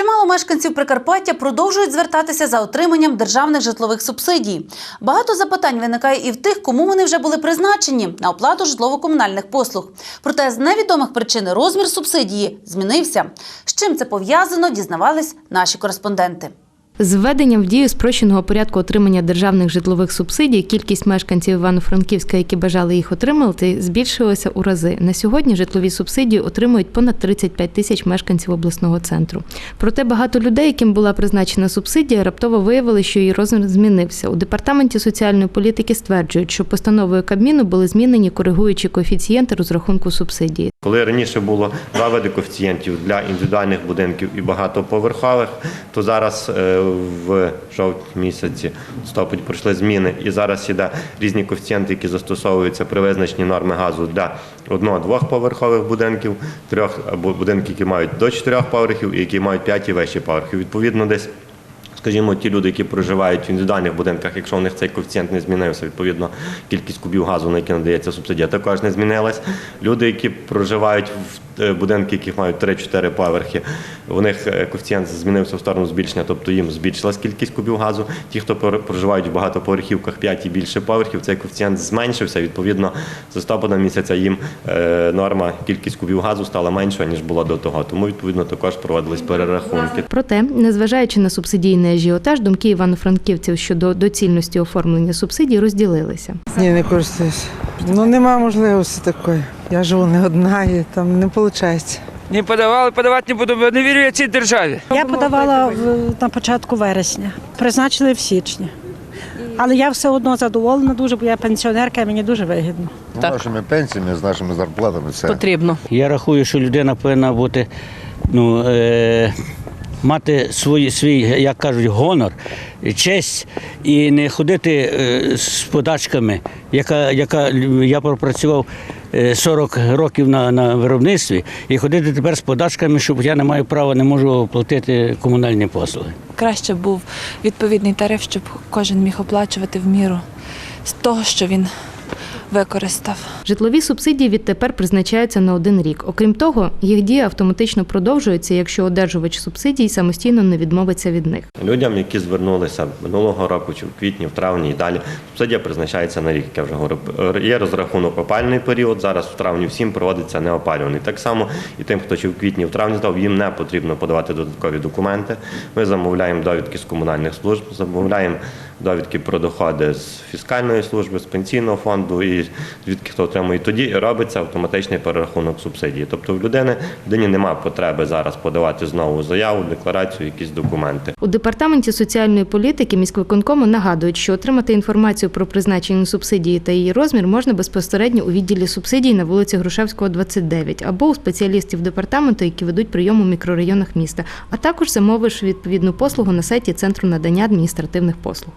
Чимало мешканців Прикарпаття продовжують звертатися за отриманням державних житлових субсидій. Багато запитань виникає і в тих, кому вони вже були призначені на оплату житлово-комунальних послуг. Проте з невідомих причин розмір субсидії змінився. З чим це пов'язано, дізнавались наші кореспонденти. З введенням в дію спрощеного порядку отримання державних житлових субсидій кількість мешканців Івано-Франківська, які бажали їх отримати, збільшилася у рази. На сьогодні житлові субсидії отримують понад 35 тисяч мешканців обласного центру. Проте багато людей, яким була призначена субсидія, раптово виявили, що її розмір змінився. У департаменті соціальної політики стверджують, що постановою Кабміну були змінені коригуючі коефіцієнти розрахунку субсидії. Коли раніше було два види коефіцієнтів для індивідуальних будинків і багатоповерхових, то зараз е, в жовтні місяці листопаді пройшли зміни, і зараз іде різні коефіцієнти, які застосовуються при визначенні норми газу для одного-двохповерхових будинків, трьох або будинків, які мають до чотирьох поверхів, і які мають п'ять і вищі поверхи. Відповідно, десь Скажімо, ті люди, які проживають в індивідуальних будинках, якщо у них цей коефіцієнт не змінився, відповідно, кількість кубів газу, на які надається субсидія, також не змінилась. Люди, які проживають в будинки, які мають 3-4 поверхи, у них е, коефіцієнт змінився в сторону збільшення, тобто їм збільшилась кількість кубів газу. Ті, хто проживають в багатоповерхівках 5 і більше поверхів, цей коефіцієнт зменшився. Відповідно, з листопада місяця їм е, норма кількість кубів газу стала меншою, ніж була до того. Тому, відповідно, також проводились перерахунки. Проте, незважаючи на субсидійний ажіотаж, думки івано-франківців щодо доцільності оформлення субсидій розділилися. Ні, не користуюсь. Ну нема можливості такої. Я живу не одна і там не виходить. Не подавали, подавати не буду, бо не вірю я цій державі. Я подавала в- на початку вересня, призначили в січні. Але я все одно задоволена дуже, бо я пенсіонерка, і мені дуже вигідно. З нашими пенсіями, з нашими зарплатами це потрібно. Я рахую, що людина повинна бути, ну, е, мати свій, свій, як кажуть, гонор, честь і не ходити е, з подачками, яка, яка я пропрацював е, 40 років на, на виробництві, і ходити тепер з подачками, щоб я не маю права, не можу оплатити комунальні послуги. краще був відповідний тариф, щоб кожен міг оплачувати в міру з того, що він використав. Житлові субсидії відтепер призначаються на один рік. Окрім того, їх дія автоматично продовжується, якщо одержувач субсидій самостійно не відмовиться від них. Людям, які звернулися минулого року, чи в квітні, в травні і далі, субсидія призначається на рік, як я вже говорив. Є розрахунок опальний період. Зараз в травні всім проводиться неопалюваний. Так само і тим, хто чи в квітні, в травні здав, їм не потрібно подавати додаткові документи. Ми замовляємо довідки з комунальних служб, замовляємо довідки про доходи з фіскальної служби, з пенсійного фонду і звідки хто отримує. І Тоді робиться автоматичний перерахунок субсидії. Тобто в людини людині немає потреби зараз подавати знову заяву, декларацію, якісь документи. У департаменті соціальної політики міськвиконкому нагадують, що отримати інформацію про призначення субсидії та її розмір можна безпосередньо у відділі субсидій на вулиці Грушевського, 29, або у спеціалістів департаменту, які ведуть прийом у мікрорайонах міста, а також замовивши відповідну послугу на сайті Центру надання адміністративних послуг.